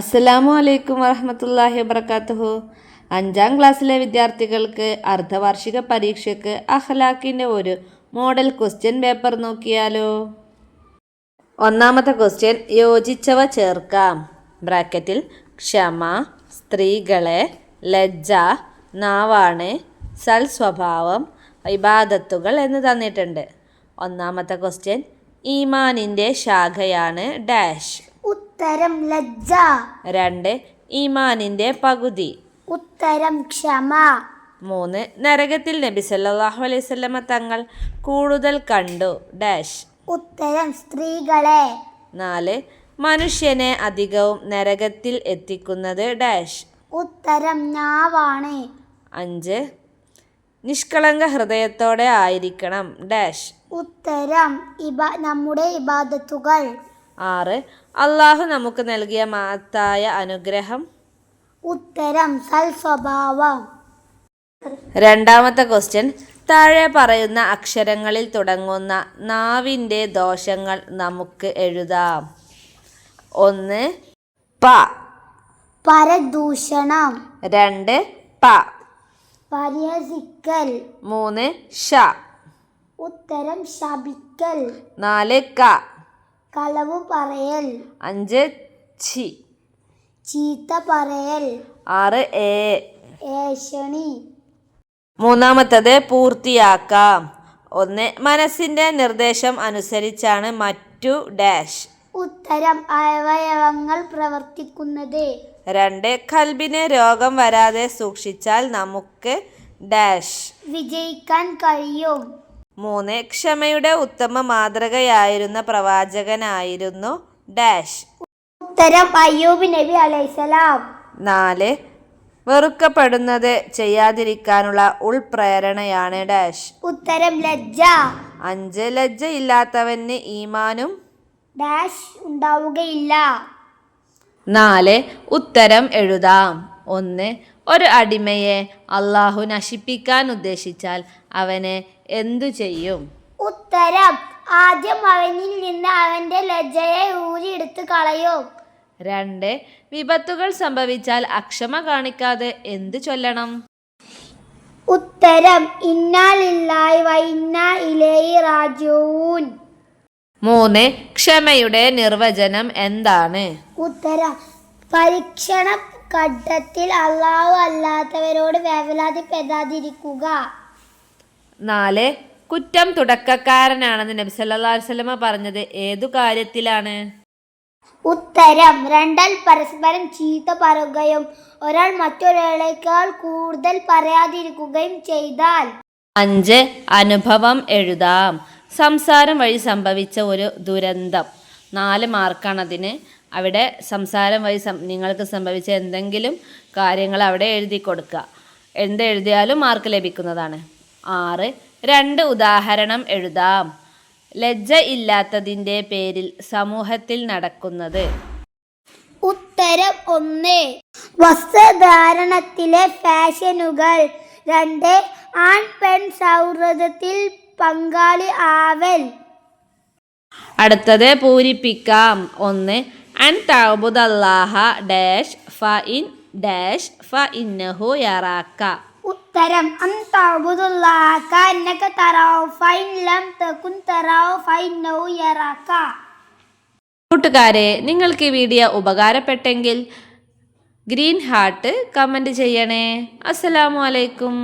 അസ്സലാമു അലൈക്കും വറഹമത്തല്ലാഹി വബർക്കാത്തുഹു അഞ്ചാം ക്ലാസ്സിലെ വിദ്യാർത്ഥികൾക്ക് അർദ്ധവാർഷിക പരീക്ഷയ്ക്ക് അഹ്ലാക്കിന്റെ ഒരു മോഡൽ ക്വസ്റ്റ്യൻ പേപ്പർ നോക്കിയാലോ. ഒന്നാമത്തെ ക്വസ്റ്റ്യൻ യോജിച്ചവ ചേർക്കാം. ബ്രാക്കറ്റിൽ ക്ഷമ സ്ത്രീകളെ ലജ്ജ നാവാണ് സൽ സ്വഭാവം ഇബാദത്തുകൾ എന്ന് തന്നിട്ടുണ്ട്. ഒന്നാമത്തെ ക്വസ്റ്റ്യൻ ഈമാനിന്റെ ശാഖയാണ് ഡാഷ്. ഉത്തരം ലജ്ജ. രണ്ട് ഈമാനിന്റെ പകുതി. ഉത്തരം ക്ഷമ. മൂന്ന് നരകത്തിൽ നബി സല്ലല്ലാഹു അലൈഹി വസല്ലമ തങ്ങൾ കൂടുതൽ കണ്ടു. ഡാഷ്. ഉത്തരം സ്ത്രീകളെ. നാല് മനുഷ്യനെ അധികവും നരകത്തിൽ എത്തിക്കുന്നത് ഡാഷ്. ഉത്തരം നാവാണ്. അഞ്ച് നിഷ്കളങ്ക ഹൃദയത്തോടെ ആയിരിക്കണം ഡാഷ്. ഉത്തരം ഇബ നമ്മുടെ ഇബാദത്തുകൾ. ആറ്. അള്ളാഹു നമുക്ക് നൽകിയ മഹത്തായ അനുഗ്രഹം? ഉത്തരം സൽ സ്വഭാവം രണ്ടാമത്തെ ക്വസ്റ്റ്യൻ താഴെ പറയുന്ന അക്ഷരങ്ങളിൽ തുടങ്ങുന്ന നാവിന്റെ ദോഷങ്ങൾ നമുക്ക് എഴുതാം. ഒന്ന് പ. പരദൂഷണം. രണ്ട് പ. പരിഹസിക്കൽ മൂന്ന് ഷ ഉത്തരം ശപിക്കൽ. നാല് ക. കളവ് പറയൽ. അഞ്ച് ഛി. ചീത്ത പറയൽ. ആറ് ഏഷണി മൂന്നാമത്തത് പൂർത്തിയാക്കാം. ഒന്ന് മനസ്സിന്റെ നിർദ്ദേശം അനുസരിച്ചാണ് മറ്റു ഡാഷ്. ഉത്തരം അവയവങ്ങൾ പ്രവർത്തിക്കുന്നത്. രണ്ട് കൽബിന് രോഗം വരാതെ സൂക്ഷിച്ചാൽ നമുക്ക് ഡാഷ്. വിജയിക്കാൻ കഴിയും. മൂന്ന്. ക്ഷമയുടെ ഉത്തമ മാതൃകയായിരുന്ന പ്രവാചകനായിരുന്നു ഡാഷ്. ഉത്തരം അയ്യൂബ് നബി അലൈസലാം നാല്. വെറുക്കപ്പെടുന്നത് ചെയ്യാതിരിക്കാനുള്ള ഉൾപ്രേരണയാണ് ഡാഷ്. ഉത്തരം ലജ്ജ. അഞ്ച്. ലജ്ജ ലജ്ജയില്ലാത്തവന് ഈമാനും ഡാഷ് ഉണ്ടാവുകയില്ല. നാല്. ഉത്തരം എഴുതാം. ഒന്ന്. ഒരു അടിമയെ അള്ളാഹു നശിപ്പിക്കാൻ ഉദ്ദേശിച്ചാൽ അവനെ എന്തു ചെയ്യും? ഉത്തരം ആദ്യം അവനിൽ നിന്ന് അവന്റെ ലജ്ജയെ ഊരിയെടുത്ത് കളയും. രണ്ട് വിപത്തുകൾ സംഭവിച്ചാൽ അക്ഷമ കാണിക്കാതെ എന്തു ചൊല്ലണം? ഉത്തരം ഇന്നാലില്ലായി വൈന്ന ഇലേയി റാജൂൻ മൂന്ന് ക്ഷമയുടെ നിർവചനം എന്താണ്? ഉത്തരം പരീക്ഷണ ഘട്ടത്തിൽ അള്ളാഹു അല്ലാത്തവരോട് വേവലാതിപ്പെടാതിരിക്കുക നാല് കുറ്റം തുടക്കക്കാരനാണെന്ന് നബി സല്ലല്ലാഹു അലൈഹി വസല്ലമ പറഞ്ഞത് ഏതു കാര്യത്തിലാണ്? ഉത്തരം രണ്ടൽ പരസ്പരം ചീത്ത പറയുകയും ഒരാൾ മറ്റൊരാളേക്കാൾ കൂടുതൽ പറയാതിരിക്കുകയും ചെയ്താൽ. അഞ്ച് അനുഭവം എഴുതാം. സംസാരം വഴി സംഭവിച്ച ഒരു ദുരന്തം. നാല് മാർക്കാണ് അതിന് അവിടെ സംസാരം വഴി നിങ്ങൾക്ക് സംഭവിച്ച എന്തെങ്കിലും കാര്യങ്ങൾ അവിടെ എഴുതി കൊടുക്കുക. എന്തെഴുതിയാലും മാർക്ക് ലഭിക്കുന്നതാണ്. ആറ് രണ്ട് ഉദാഹരണം എഴുതാം. ലജ്ജ ഇല്ലാത്തതിന്റെ പേരിൽ സമൂഹത്തിൽ നടക്കുന്നത്. ഉത്തരം ഒന്ന് വസ്ത്രധാരണത്തിലെ ഫാഷനുകൾ. രണ്ട് ആൺ പെൺ സൗഹൃദത്തിൽ പങ്കാളി ആവൽ. അടുത്തത് പൂരിപ്പിക്കാം. ഒന്ന് അൻ തഅബുദല്ലാഹ ഡാഷ് ഫ ഇൻ ഡാഷ് ഫ ഇന്നഹു യറാക്ക ഉത്തരം. അന്തഅബുദുല്ലാഹ അന്നക തറാവ ഫൈൻ ലം തകുൻ തറാഹു ഫൈന്നഹു യറാക കൂട്ടുകാരെ നിങ്ങൾക്ക് ഈ വീഡിയോ ഉപകാരപ്പെട്ടെങ്കിൽ ഗ്രീൻ ഹാർട്ട് കമന്റ് ചെയ്യണേ. അസ്സലാമു അലൈക്കും.